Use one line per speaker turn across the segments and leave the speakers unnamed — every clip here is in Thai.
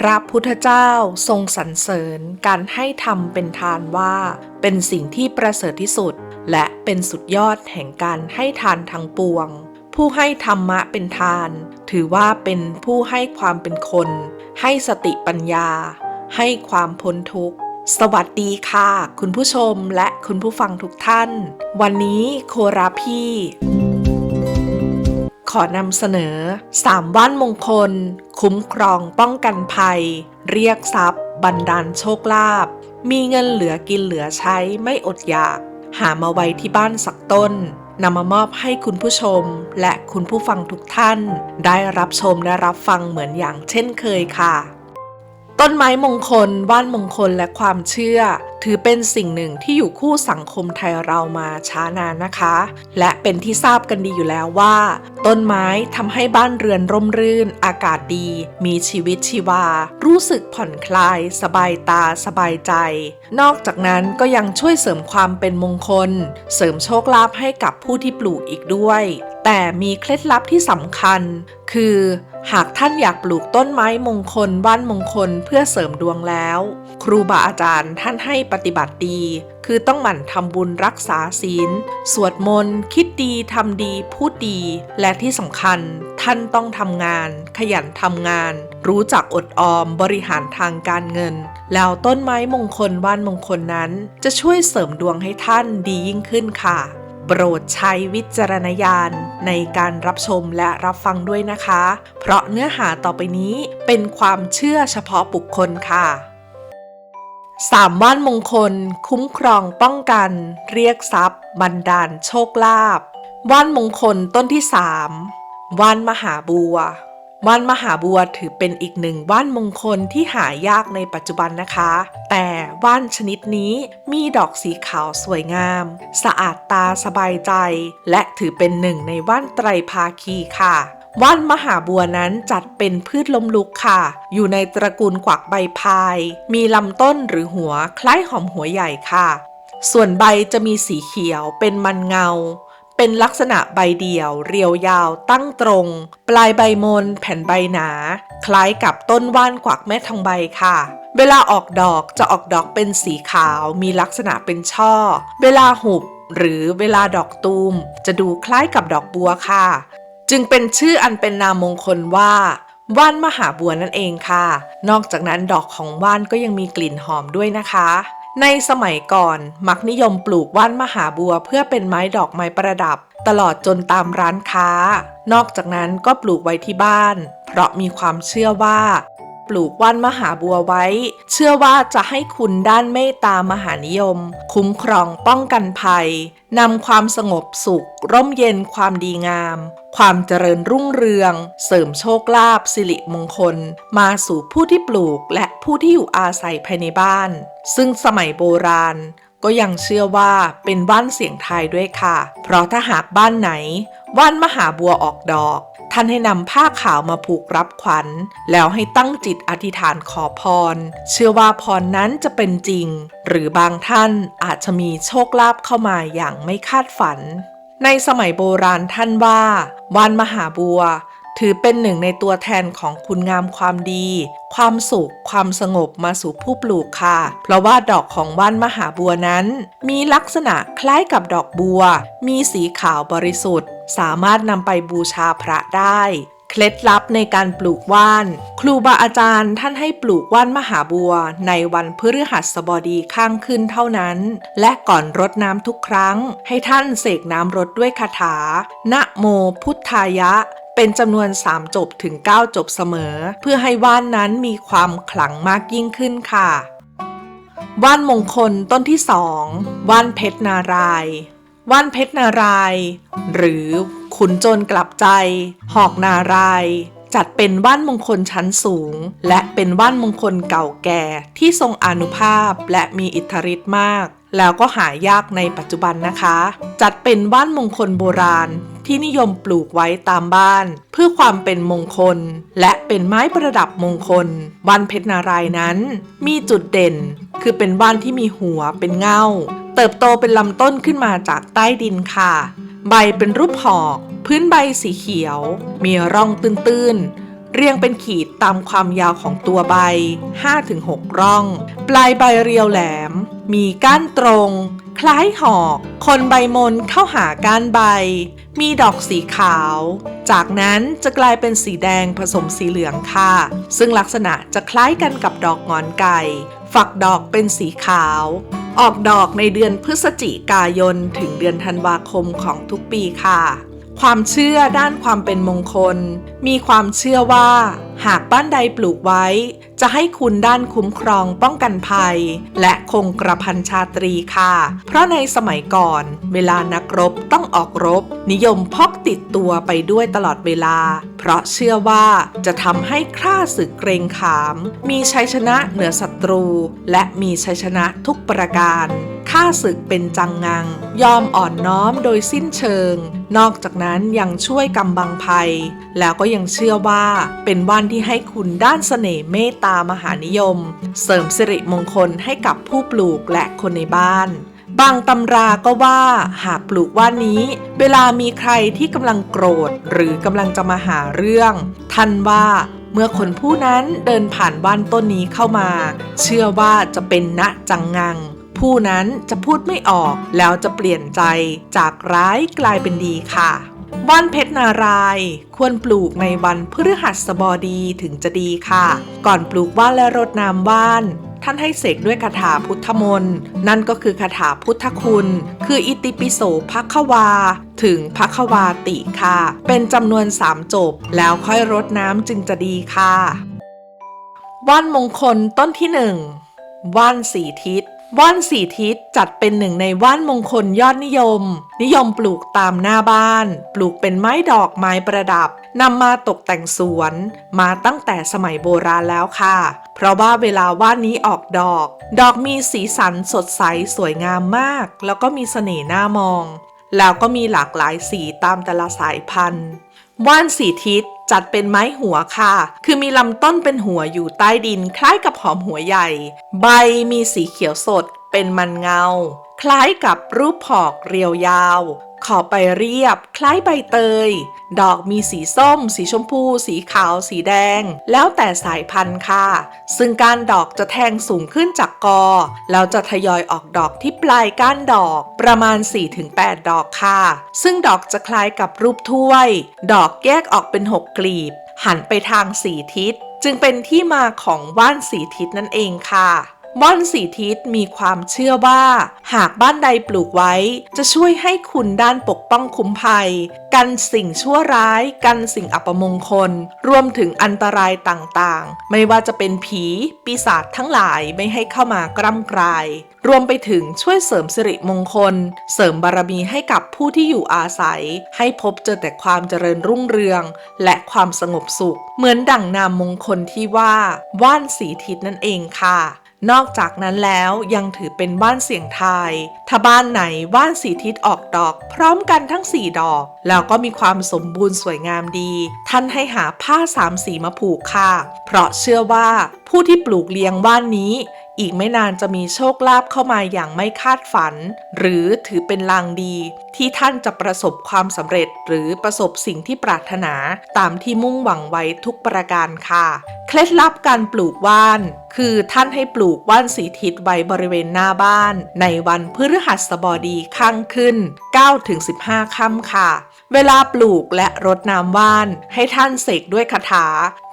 พระพุทธเจ้าทรงสรรเสริญการให้ทำเป็นทานว่า เป็นสิ่งที่ประเสริฐที่สุด และเป็นสุดยอดแห่งการให้ทานทั้งปวง ผู้ให้ธรรมะเป็นทาน ถือว่าเป็นผู้ให้ความเป็นคน ให้สติปัญญา ให้ความพ้นทุกข์สวัสดีค่ะ คุณผู้ชมและคุณผู้ฟังทุกท่าน วันนี้โคราพี่ อนำเสนอ 3 ว่านมงคล คุ้มครองป้องกันภัย เรียกทรัพย์ บันดาลโชคลาภมีเงินเหลือกินเหลือใช้ไม่อดอยาก หามาไว้ที่บ้านสักต้นนำมามอบให้คุณผู้ชมและคุณผู้ฟังทุกท่าน ได้รับชมและรับฟังเหมือนอย่างเช่นเคยค่ะ ต้นไม้มงคลว่านมงคลและความเชื่อ ถือเป็นสิ่งหนึ่งที่อยู่คู่สังคมไทยเรามาช้านานนะคะ และเป็นที่ทราบกันดีอยู่แล้วว่า ต้นไม้ทำให้บ้านเรือนร่มรื่น อากาศดี มีชีวิตชีวา รู้สึกผ่อนคลาย สบายตาสบายใจ นอกจากนั้นก็ยังช่วยเสริมความเป็นมงคล เสริมโชคลาภให้กับผู้ที่ปลูกอีกด้วย แต่มีเคล็ดลับที่สำคัญ คือ หากท่านอยากปลูกต้นไม้มงคลบ้านมงคลเพื่อเสริมดวงแล้ว ครูบาอาจารย์ท่านให้ปฏิบัติดี คือต้องหมั่นทำบุญรักษาศีล สวดมนต์คิดดีทำดีพูดดี และที่สำคัญท่านต้องทำงาน ขยันทำงาน รู้จักอดออมบริหารทางการเงิน แล้วต้นไม้มงคลบ้านมงคลนั้น จะช่วยเสริมดวงให้ท่านดียิ่งขึ้นค่ะ โปรดใช้วิจารณญาณในการรับชมและรับฟังด้วยนะคะ เพราะเนื้อหาต่อไปนี้เป็นความเชื่อเฉพาะบุคคลค่ะสามว่านมงคล คุ้มครองป้องกัน เรียกทรัพย์ บันดาลโชคลาภว่านมงคลต้นที่สามว่านมหาบัว ว่านมหาบัวถือเป็นอีกหนึ่งว่านมงคลที่หายากในปัจจุบันนะคะ แต่ว่านชนิดนี้มีดอกสีขาวสวยงาม สะอาดตาสบายใจ และถือเป็นหนึ่งในว่านไตรภาคีค่ะว่านมหาบัวนั้นจัดเป็นพืชล้มลุกค่ะ อยู่ในตระกูลกวักใบพาย มีลำต้นหรือหัวคล้ายหอมหัวใหญ่ค่ะ ส่วนใบจะมีสีเขียวเป็นมันเงา เป็นลักษณะใบเดี่ยว เรียวยาว ตั้งตรง ปลายใบมน แผ่นใบหนา คล้ายกับต้นว่านกวักแม่ทองใบค่ะ เวลาออกดอกจะออกดอกเป็นสีขาว มีลักษณะเป็นช่อ เวลาหุบ หรือเวลาดอกตูม จะดูคล้ายกับดอกบัวค่ะ จึงเป็นชื่ออันเป็นนามมงคลว่าว่านมหาบัวนั่นเองค่ะ นอกจากนั้นดอกของว่านก็ยังมีกลิ่นหอมด้วยนะคะ ในสมัยก่อน มักนิยมปลูกว่านมหาบัวเพื่อเป็นไม้ดอกไม้ประดับ ตลอดจนตามร้านค้า นอกจากนั้นก็ปลูกไว้ที่บ้าน เพราะมีความเชื่อว่า ปลูกว่านมหาบัวไว้ เชื่อว่าจะให้คุณด้านเมตตามหานิยม คุ้มครองป้องกันภัยนำความสงบสุข ร่มเย็นความดีงาม ความเจริญรุ่งเรือง เสริมโชคลาภสิริมงคล มาสู่ผู้ที่ปลูกและผู้ที่อยู่อาศัยภายในบ้าน ซึ่งสมัยโบราณก็ยังเชื่อว่าเป็นว่านเสียงไทยด้วยค่ะ เพราะถ้าหากบ้านไหนว่านมหาบัวออกดอก ท่านให้นำผ้าขาวมาผูกรับขวัญ แล้วให้ตั้งจิตอธิษฐานขอพร เชื่อว่าพรนั้นจะเป็นจริง หรือบางท่านอาจจะมีโชคลาภเข้ามาอย่างไม่คาดฝัน ในสมัยโบราณท่านว่า วันมหาบัว ถือเป็นหนึ่งในตัวแทนของคุณงามความดี ความสุข ความสงบมาสู่ผู้ปลูกค่ะ เพราะว่าดอกของว่านมหาบัวนั้น มีลักษณะคล้ายกับดอกบัว มีสีขาวบริสุทธิ์ สามารถนำไปบูชาพระได้เคล็ดลับในการปลูกว่าน ครูบาอาจารย์ท่านให้ปลูกว่านมหาบัว ในวันพฤหัสบดีข้างขึ้นเท่านั้น และก่อนรดน้ำทุกครั้ง ให้ท่านเสกน้ำรดด้วยคาถา นะโมพุทธายะ เป็นจำนวน 3 จบถึง 9 จบเสมอ เพื่อให้ว่านนั้นมีความขลังมากยิ่งขึ้นค่ะ ว่านมงคลต้นที่สองว่านเพชรนาราย ว่านเพชรนาราย หรือขุนโจรกลับใจ หอกนาราย จัดเป็นว่านมงคลชั้นสูง และเป็นว่านมงคลเก่าแก่ที่ทรงอนุภาพและมีอิทธิฤทธิ์มากแล้วก็หายากในปัจจุบันนะคะ จัดเป็นว่านมงคลโบราณ ที่นิยมปลูกไว้ตามบ้าน เพื่อความเป็นมงคล และเป็นไม้ประดับมงคลว่านเพชรนารายนั้น มีจุดเด่น คือเป็นว่านที่มีหัวเป็นเงาเติบโตเป็นลำต้นขึ้นมาจากใต้ดินค่ะ ใบเป็นรูปหอก พื้นใบสีเขียว มีร่องตื้นๆ เรียงเป็นขีดตามความยาวของตัวใบ 5-6 ร่อง ปลายใบเรียวแหลม มีก้านตรง คล้ายหอก คนใบมนเข้าหาก้านใบ มีดอกสีขาว จากนั้นจะกลายเป็นสีแดงผสมสีเหลืองค่ะ ซึ่งลักษณะจะคล้ายกันกับดอกงอนไก่ ฝักดอกเป็นสีขาว ออกดอกในเดือนพฤศจิกายนถึงเดือนธันวาคมของทุกปีค่ะ ความเชื่อด้านความเป็นมงคล มีความเชื่อว่า หากบ้านใดปลูกไว้ จะให้คุณด้านคุ้มครองป้องกันภัย และคงกระพันชาตรีค่ะ เพราะในสมัยก่อน เวลานักรบต้องออกรบ นิยมพกติดตัวไปด้วยตลอดเวลา เพราะเชื่อว่าจะทำให้คร่าศึกเกรงขาม มีชัยชนะเหนือศัตรู และมีชัยชนะทุกประการ ข้าศึกเป็นจังงัง ยอมอ่อนน้อมโดยสิ้นเชิง นอกจากนั้นยังช่วยกำบังภัย แล้วก็ยังเชื่อว่าเป็นวันที่ให้คุณด้านเสน่ห์เมตตามหานิยม เสริมสิริมงคลให้กับผู้ปลูกและคนในบ้านบางตำราก็ว่าหากปลูกว่านนี้ เวลามีใครที่กำลังโกรธ หรือกำลังจะมาหาเรื่อง ท่านว่าเมื่อคนผู้นั้นเดินผ่านว่านต้นนี้เข้ามา เชื่อว่าจะเป็นณจังงัง ผู้นั้นจะพูดไม่ออกแล้วจะเปลี่ยนใจจากร้ายกลายเป็นดีค่ะว่านเพชรนารายควรปลูกในวันพฤหัสบดีถึงจะดีค่ะ ก่อนปลูกว่านและรดน้ำว่าน ท่านให้เสกด้วยคาถาพุทธมนต์นั่นก็คือคาถาพุทธคุณ คืออิติปิโสภัควา ถึงภัควาติค่ะ เป็นจำนวน3จบ แล้วค่อยรดน้ำจึงจะดีค่ะ ว่านมงคลต้นที่หนึ่งว่านสีทิศ ว่านสีทิศจัดเป็นหนึ่งในว่านมงคลยอดนิยม นิยมปลูกตามหน้าบ้าน ปลูกเป็นไม้ดอกไม้ประดับนำมาตกแต่งสวน มาตั้งแต่สมัยโบราณแล้วค่ะ เพราะว่าเวลาว่านนี้ออกดอก ดอกมีสีสันสดใสสวยงามมาก แล้วก็มีเสน่ห์น่ามอง แล้วก็มีหลากหลายสีตามแต่ละสายพันธุ์ ว่านสีทิศ จัดเป็นไม้หัวค่ะ คือมีลำต้นเป็นหัวอยู่ใต้ดินคล้ายกับหอมหัวใหญ่ ใบมีสีเขียวสดเป็นมันเงา คล้ายกับรูปผอกเรียวยาว ขอบใบเรียบ คล้ายใบเตย ดอกมีสีส้ม สีชมพู สีขาว สีแดง แล้วแต่สายพันธุ์ค่ะ ซึ่งการดอกจะแทงสูงขึ้นจากกอ แล้วจะทยอยออกดอกที่ปลายก้านดอก ประมาณ 4-8 ดอกค่ะ ซึ่งดอกจะคล้ายกับรูปถ้วย ดอกแยกออกเป็น 6 กลีบ หันไปทางสีทิศ จึงเป็นที่มาของว่านสีทิศนั่นเองค่ะ ว่านสีทิศมีความเชื่อว่า หากบ้านใดปลูกไว้ จะช่วยให้คุณด้านปกป้องคุ้มภัย กันสิ่งชั่วร้าย กันสิ่งอัปมงคล รวมถึงอันตรายต่างๆ ไม่ว่าจะเป็นผี ปีศาจทั้งหลายไม่ให้เข้ามากร่ำกราย รวมไปถึงช่วยเสริมสิริมงคล เสริมบารมีให้กับผู้ที่อยู่อาศัย ให้พบเจอแต่ความเจริญรุ่งเรือง และความสงบสุข เหมือนดั่งนามมงคลที่ว่าว่านสีทิศนั่นเองค่ะ นอกจากนั้นแล้วยังถือเป็นบ้านเสียงทาย ถ้าบ้านไหนบ้านสีทิศออกดอก พร้อมกันทั้ง 4 ดอก แล้วก็มีความสมบูรณ์สวยงามดี ท่านให้หาผ้าสามสีมาผูกค่ะ เพราะเชื่อว่าผู้ที่ปลูกเลี้ยงบ้านนี้ อีกไม่นานจะมีโชคลาภเข้ามาอย่างไม่คาดฝัน หรือถือเป็นลางดี ที่ท่านจะประสบความสำเร็จ หรือประสบสิ่งที่ปรารถนาตามที่มุ่งหวังไว้ทุกประการค่ะ เคล็ดลับการปลูกว่าน คือท่านให้ปลูกว่านสีทิศไว้บริเวณหน้าบ้าน ในวันพฤหัสบดีข้างขึ้น 9-15 ค่ำค่ะ เวลาปลูกและรดน้ำว่าน ให้ท่านเสกด้วยคาถา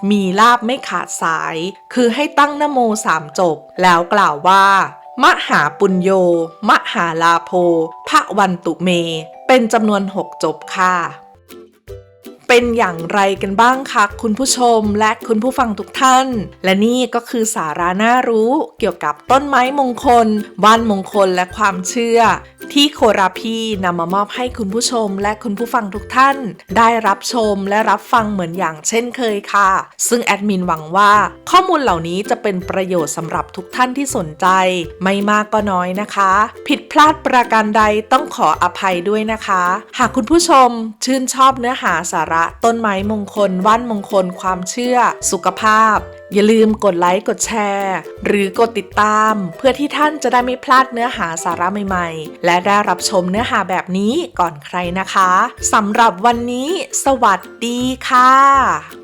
มีลาบไม่ขาดสาย คือให้ตั้งนโมสามจบ แล้วกล่าวว่า มหาปุญโย มหาลาโภพระวันตุเม เป็นจำนวน6จบค่ะ เป็นอย่างไรกันบ้างคะคุณผู้ชมและคุณผู้ฟังทุกท่าน และนี่ก็คือสาระน่ารู้เกี่ยวกับต้นไม้มงคล บ้านมงคลและความเชื่อ ที่โคราพีนำมามอบให้คุณผู้ชมและคุณผู้ฟังทุกท่าน ได้รับชมและรับฟังเหมือนอย่างเช่นเคยค่ะ ซึ่งแอดมินหวังว่า ข้อมูลเหล่านี้จะเป็นประโยชน์สำหรับทุกท่านที่สนใจ ไม่มากก็น้อยนะคะ ผิดพลาดประการใดต้องขออภัยด้วยนะคะ หากคุณผู้ชมชื่นชอบเนื้อหาสาระระต้นไม้มงคล ว่านมงคล ความเชื่อ สุขภาพ อย่าลืมกดไลค์กดแชร์ หรือกดติดตาม เพื่อที่ท่านจะได้ไม่พลาดเนื้อหาสาระใหม่ๆ และได้รับชมเนื้อหาแบบนี้ก่อนใครนะคะสำหรับวันนี้ สวัสดีค่ะ